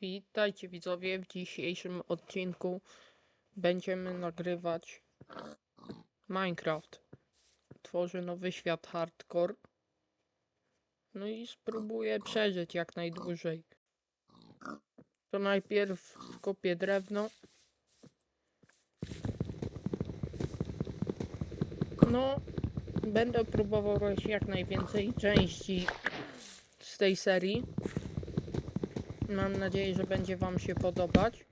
Witajcie widzowie, w dzisiejszym odcinku będziemy nagrywać Minecraft. Tworzę nowy świat hardcore. No i spróbuję przeżyć jak najdłużej. To najpierw skopię drewno. No, będę próbował robić jak najwięcej części z tej serii. Mam nadzieję, że będzie Wam się podobać.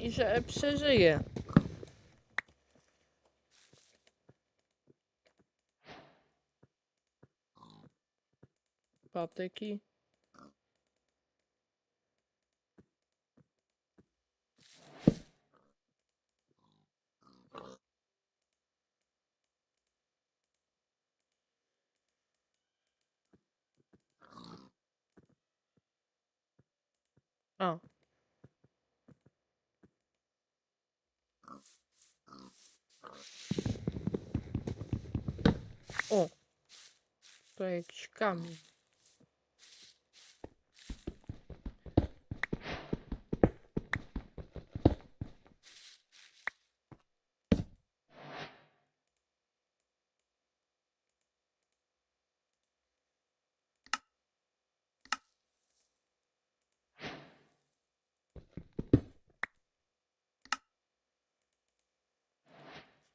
I że przeżyję. Patyki. A. O. To jakiś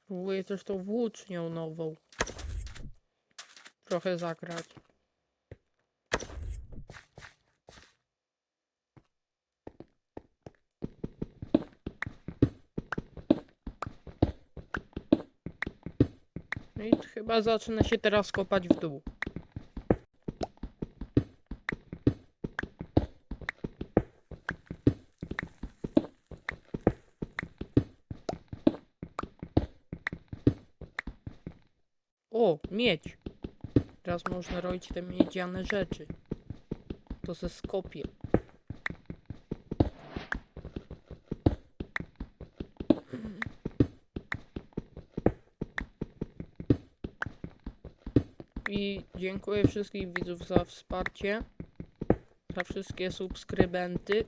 Próbuję też tą włócznią nową. Trochę zagrać. No i chyba zacznę się teraz kopać w dół. O, miedź. Teraz można robić te miedziane rzeczy. To ze skopie. I dziękuję wszystkich widzów za wsparcie. Za wszystkie subskrybenty.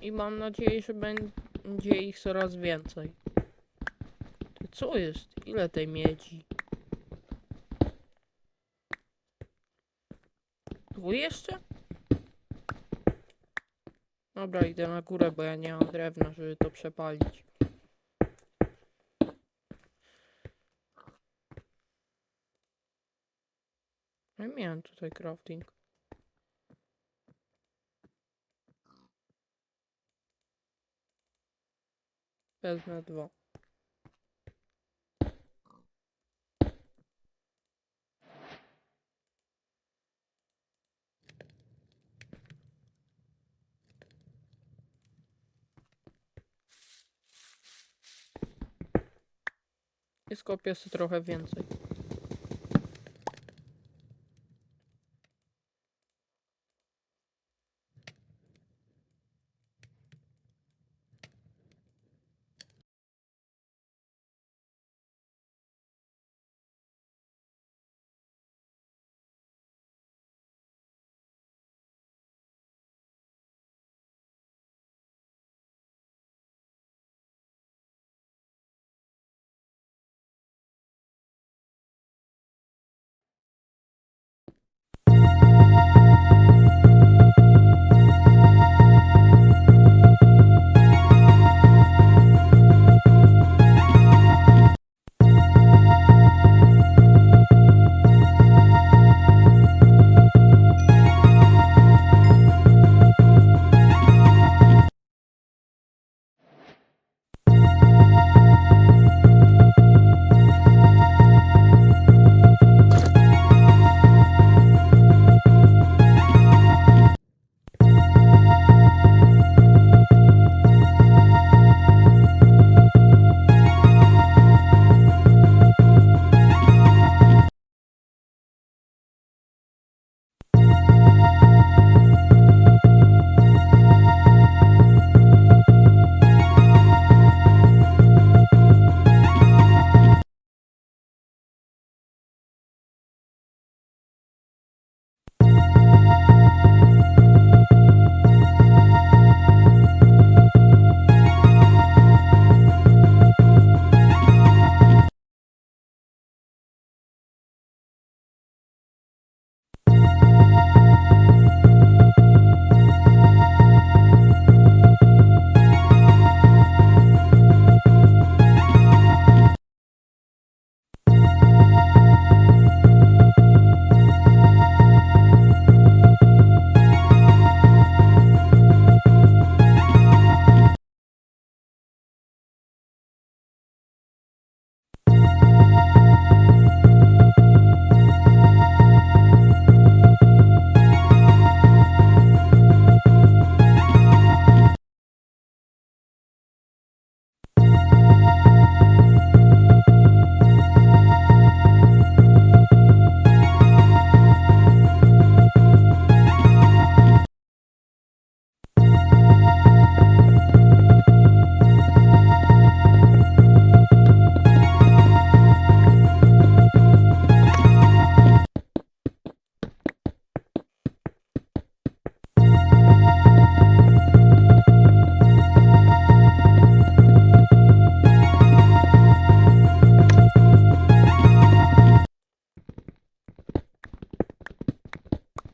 I mam nadzieję, że będzie ich coraz więcej. Co jest? Ile tej miedzi? Tu jeszcze? Dobra, idę na górę, bo ja nie mam drewna, żeby to przepalić. Ja miałem tutaj crafting. Wezmę dwa. I skopię sobie trochę więcej.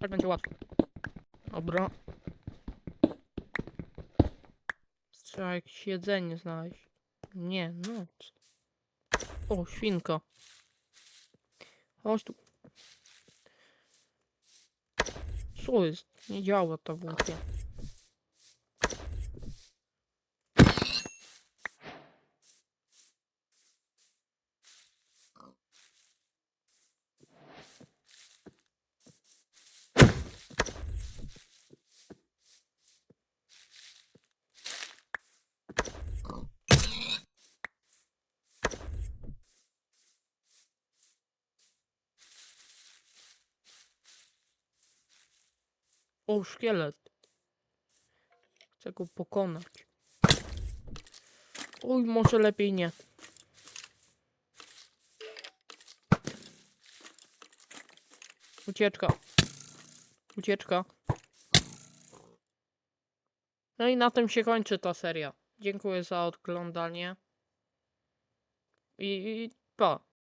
Będzie łatwo. Dobra. Trzeba jakieś jedzenie znaleźć. Nie, noc. O, świnka. Chodź tu. Co jest? Nie działa ta włócznia. O, szkielet. Chcę go pokonać. Oj, może lepiej nie. Ucieczka. Ucieczka. No i na tym się kończy ta seria. Dziękuję za oglądanie. I, i pa.